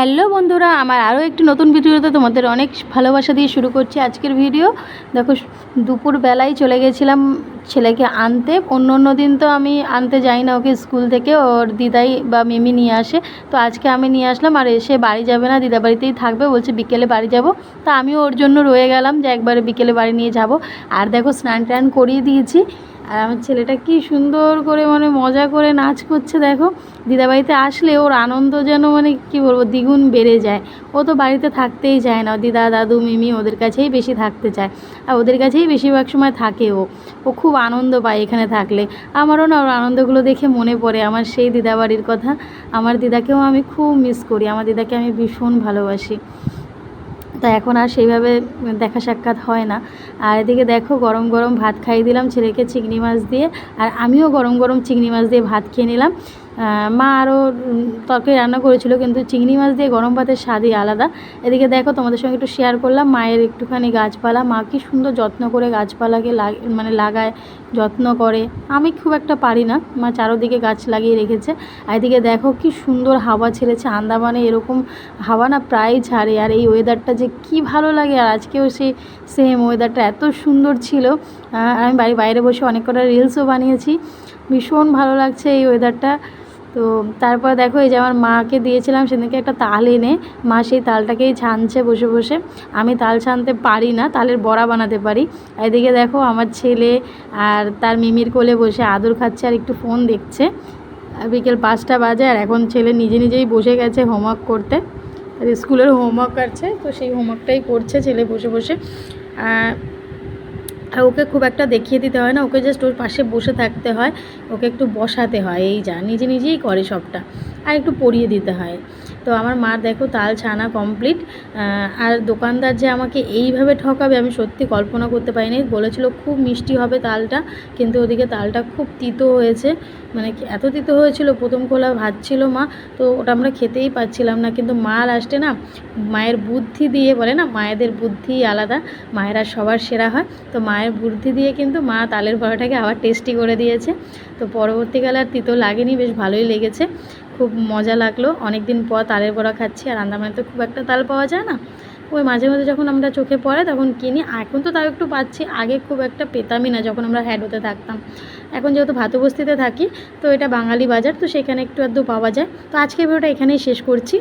Hello বন্ধুরা, আমার আরও একটি নতুন ভিডিওতে তোমাদের অনেক ভালোবাসা দিয়ে শুরু করছি আজকের ভিডিও। দেখো দুপুর বেলায় চলে গেছিলাম ছেলেকে আনতে। অন্য অন্য দিন তো আমি আনতে যাই না ওকে স্কুল থেকে। ওর দিদাই বা মিমি নিয়ে আসে। তো আজকে আমি নিয়ে আসলাম আর এসে বাড়ি যাবে না। দিদা বাড়িতেই থাকবে। বলছে বিকেলে বাড়ি যাব। তা আমিও ওর জন্য রয়ে গেলাম যে একবারে বিকেলে বাড়ি নিয়ে যাব। আর দেখো স্নান টান করিয়ে দিয়েছি। আর আমার ছেলেটা কি সুন্দর করে মানে মজা করে নাচ করছে, দেখো। দিদাবাড়িতে আসলে ওর আনন্দ যেন মানে কি বলব, দ্বিগুণ বেড়ে যায়। ও তো বাড়িতে থাকতেই চায় না। দিদা, দাদু, মিমি ওদের কাছেই বেশি থাকতে চায়। আর ওদের কাছেই বেশিরভাগ সময় থাকে ও। ও খুব আনন্দ পায় এখানে থাকলে। আমারও না ওর আনন্দগুলো দেখে মনে পড়ে আমার সেই দিদাবাড়ির কথা। আমার দিদাকেও আমি খুব মিস করি, আমার দিদাকে আমি ভীষণ ভালোবাসি। তা এখন আর সেইভাবে দেখা সাক্ষাৎ হয় না। আর এদিকে দেখো গরম গরম ভাত খাইয়ে দিলাম ছেলেকে চিংড়ি মাছ দিয়ে, আর আমিও গরম গরম চিংড়ি মাছ দিয়ে ভাত খেয়ে নিলাম। মা আরও তরকারি রান্না করেছিল, কিন্তু চিংড়ি মাছ দিয়ে গরম ভাতের স্বাদই আলাদা। এদিকে দেখো, তোমাদের সঙ্গে একটু শেয়ার করলাম, মায়ের একটুখানি গাছপালা। মা কি সুন্দর যত্ন করে গাছপালাকে লাগ মানে লাগায়, যত্ন করে। আমি খুব একটা পারি না, মা চারোদিকে গাছ লাগিয়ে রেখেছে। আর এদিকে দেখো, কি সুন্দর হাওয়া ছেড়েছে, আন্দামানে এরকম হাওয়া না প্রায় ছাড়ে আর এই ওয়েদারটা যে কি ভালো লাগে, আর আজকেও সেই সেম ওয়েদারটা এত সুন্দর ছিল। আমি বাড়ি, বাইরে বসে অনেক কটা রিলসও বানিয়েছি। ভীষণ ভালো লাগছে এই ওয়েদারটা তো তারপর দেখো এই যে আমার মাকে দিয়েছিলাম, সেদিনকে একটা তাল এনে। মা সেই তালটাকেই ছানছে বসে বসে। আমি তাল ছানতে পারি না, তালের বড়া বানাতে পারি। এদিকে দেখো আমার ছেলে আর তার মিমির কোলে বসে আদর খাচ্ছে আর একটু ফোন দেখছে। বিকেল পাঁচটা বাজে আর এখন ছেলে নিজে নিজেই বসে গেছে হোমওয়ার্ক করতে। স্কুলের হোমওয়ার্ক আছে, তো সেই হোমওয়ার্কটাই করছে ছেলে বসে বসে। আর ওকে খুব একটা দেখিয়ে দিতে হয় না, ওকে জাস্ট ওর পাশে বসে থাকতে হয়, ওকে একটু বসাতে হয়, এই যা, নিজে নিজেই করে সবটা। আর একটু পরিয়ে দিতে হয়। তো আমার মার দেখো তাল ছানা কমপ্লিট আর দোকানদার যে আমাকে এইভাবে ঠকাবে আমি সত্যি কল্পনা করতে পারিনি। বলেছিল খুব মিষ্টি হবে তালটা, কিন্তু ওদিকে তালটা খুব তিতো হয়েছে। মানে এত তিতো হয়েছিল? প্রথম খোলা ভাত ছিল মা, তো ওটা আমরা খেতেই পাচ্ছিলাম না। কিন্তু মা লাস্টে না মায়ের বুদ্ধি দিয়ে বলে না, মায়েদের বুদ্ধি আলাদা, মায়েরা সবার সেরা হয়। তো মায়ের বুদ্ধি দিয়ে কিন্তু মা তালের বড়াটাকে আবার টেস্টি করে দিয়েছে। তো পরবর্তীকালে আর তিতো লাগেনি, বেশ ভালোই লেগেছে। খুব মজা লাগল। অনেক দিন পর তালের বড়া খাচ্ছি আর আন্দামানে তো খুব একটা তাল পাওয়া যায় না। ওই মাঝে মাঝে যখন আমরা চোখে পড়ে তখন কিনি। এখন তো তাও একটু পাচ্ছি। আগে খুব একটা পেতামই না যখন আমরা হ্যাড হতে থাকতাম। এখন যেহেতু ভাতবস্তিতে থাকি, তো এটা বাঙালি বাজার, তো সেখানে একটু আধটু পাওয়া যায়। তো আজকে ভিডিওটা এখানেই শেষ করছি।